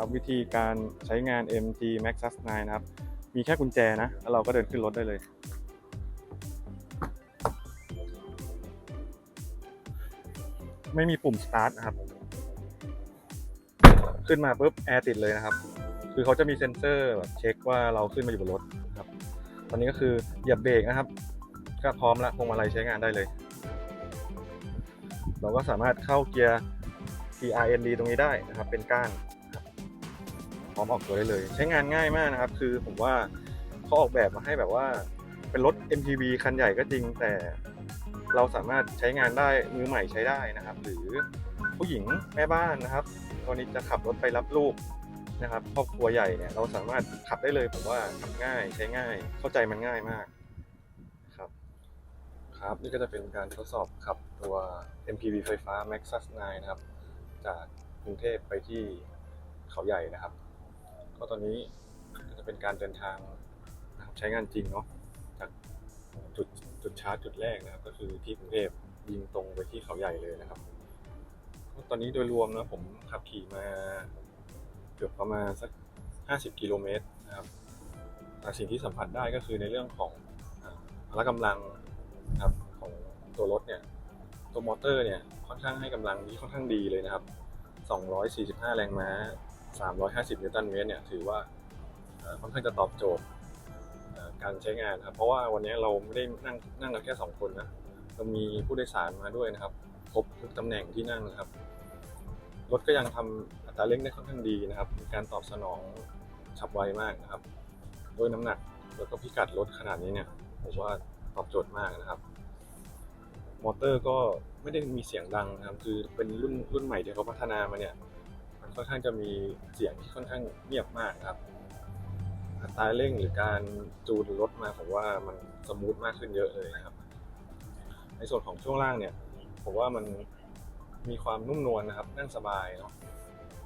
ครับวิธีการใช้งาน MG Maxus 9 นะครับ มีแค่กุญแจนะ แล้วเราก็เดินขึ้นรถได้เลย ไม่มีปุ่ม start นะครับ ขึ้นมาปุ๊บแอร์ติดเลยนะครับ คือเขาจะมีเซ็นเซอร์แบบเช็คว่าเราขึ้นมาอยู่บนรถนะครับ ตอนนี้ก็คือเหยียบเบรกนะครับ ก็พร้อมละพวงมาลัยใช้งานได้เลย เราก็สามารถเข้าเกียร์ TRND ตรงนี้ได้นะครับ เป็นก้าน ร้อมออกตัวได้เลย ใช้งานง่ายมากนะครับ คือผมว่าเขาออกแบบมาให้แบบว่า เป็นรถ MPV คันใหญ่ก็จริง แต่เราสามารถใช้งานได้มือใหม่ใช้ได้นะครับ หรือผู้หญิงแม่บ้านนะครับตอนนี้จะขับรถไปรับลูกนะครับครอบครัวใหญ่เนี่ยเราสามารถขับได้เลยผมว่าขับง่ายใช้ง่าย เข้าใจมันง่ายมากครับครับนี่ก็จะเป็นการทดสอบขับตัว MPV ไฟฟ้า Maxus 9 นะครับ จากกรุงเทพไปที่เขาใหญ่นะครับ ก็ตอนนี้ก็จะเป็นการเดินทางนะครับใช้งานจริงเนาะจากจุดจุดชาร์จจุดแรกนะครับ ก็คือที่กรุงเทพยิงตรงไปที่เขาใหญ่เลยนะครับก็ตอนนี้โดยรวมนะผมขับขี่มาเกือบประมาณสัก 50 กิโลเมตรนะครับแต่สิ่งที่สัมผัสได้ก็คือในเรื่องของพละกำลังครับของตัวรถเนี่ย ตัวมอเตอร์เนี่ยค่อนข้างให้กำลังที่ค่อนข้างดีเลยนะครับ 245 แรงม้า 350 นิวตันเมตรเนี่ยถือว่าค่อนข้างจะตอบโจทย์การใช้งานครับ เพราะว่าวันนี้เราไม่ได้นั่งนั่งกันแค่ 2 คนนะเรามีผู้โดยสารมาด้วยนะครับ ครบทุกตำแหน่งที่นั่งนะครับ รถก็ยังทำอัตราเร่งได้ค่อนข้างดีนะครับ มีการตอบสนองฉับไวมากนะครับ ด้วยน้ำหนักแล้วก็พิกัดรถขนาดนี้เนี่ยผมว่าตอบโจทย์มากนะครับ มอเตอร์ก็ไม่ได้มีเสียงดังนะครับ คือเป็นรุ่นรุ่นใหม่ที่เขาพัฒนามาเนี่ย ค่อนข้างจะมีเสียงที่ค่อนข้างเงียบมากครับอัตราเร่งหรือการจูนรถมาผมว่ามันสมูทมากขึ้นเยอะเลยนะครับ ในส่วนของช่วงล่างเนี่ย ผมว่ามันมีความนุ่มนวลนะครับ นั่งสบายเนาะ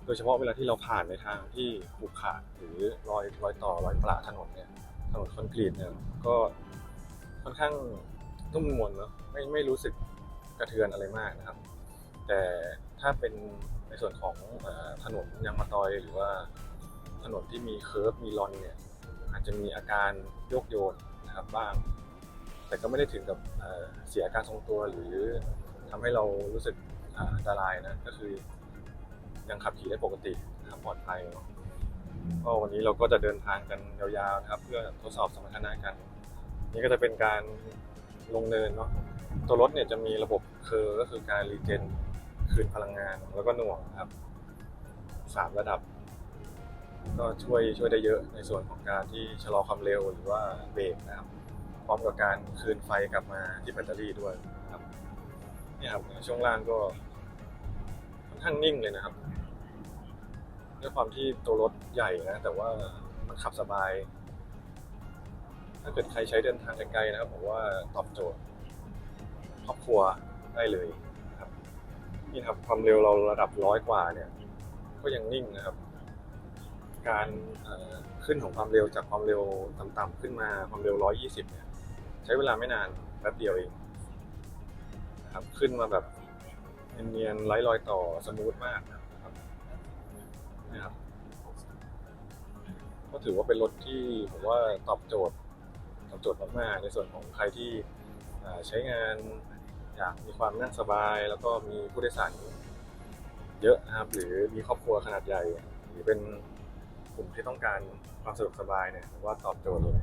โดยเฉพาะเวลาที่เราผ่านในทางที่ขรุขระหรือรอยรอยต่อรอยประถนนเนี่ยถนนคอนกรีตเนี่ยก็ค่อนข้างนุ่มนวลเนาะไม่ไม่รู้สึกกระเทือนอะไรมากนะครับ แต่ถ้าเป็น ในส่วนของอถนนยางมะตอยหรือว่าถนนที่มีเคิร์ฟมีลอนเนี่ยอาจจะมีอาการโยกโยนนะครับบ้าง แต่ก็ไม่ได้ถึงกับเสียอาการทรงตัวหรือทำให้เรารู้สึกอันตรายนะก็คือยังขับขี่ได้ปกตินะครับปลอดภัยก็วันนี้เราก็จะเดินทางกันยาวๆนะครับ เพื่อทดสอบสมรรถนะกัน นี่ก็จะเป็นการลงเนินเนาะตัวรถเนี่ยจะมีระบบเคอร์ก็คือการรีเจน คืนพลังงานแล้วก็หน่วงครับสามระดับ ก็ช่วยช่วยได้เยอะในส่วนของการที่ชะลอความเร็วหรือว่าเบรกนะครับพร้อมกับการคืนไฟกลับมาที่แบตเตอรี่ด้วยนะครับเนี่ยครับช่วงล่างก็ค่อนข้างนิ่งเลยนะครับด้วยความที่ตัวรถใหญ่นะ แต่ว่ามันขับสบาย ถ้าเกิดใครใช้เดินทางไกลๆนะครับผมว่าตอบโจทย์ครอบครัวได้เลย นี่ครับความเร็วเราระดับร้อยกว่าเนี่ย ก็ยังนิ่งนะครับ การขึ้นของความเร็วจากความเร็วต่ำๆขึ้นมาความเร็ว 120 เนี่ย ใช้เวลาไม่นานแป๊บเดียวเองนะครับขึ้นมาแบบเนียนๆไร้รอยต่อสมูทมากนะครับนะครับก็ถือว่าเป็นรถที่ผมว่าตอบโจทย์ตอบโจทย์มากๆในส่วนของใครที่ใช้งาน อยากมีความนั่งสบาย แล้วก็มีผู้โดยสารเยอะนะครับ หรือมีครอบครัวขนาดใหญ่ หรือเป็นกลุ่มที่ต้องการความสะดวกสบายเนี่ยผมว่าตอบโจทย์เลย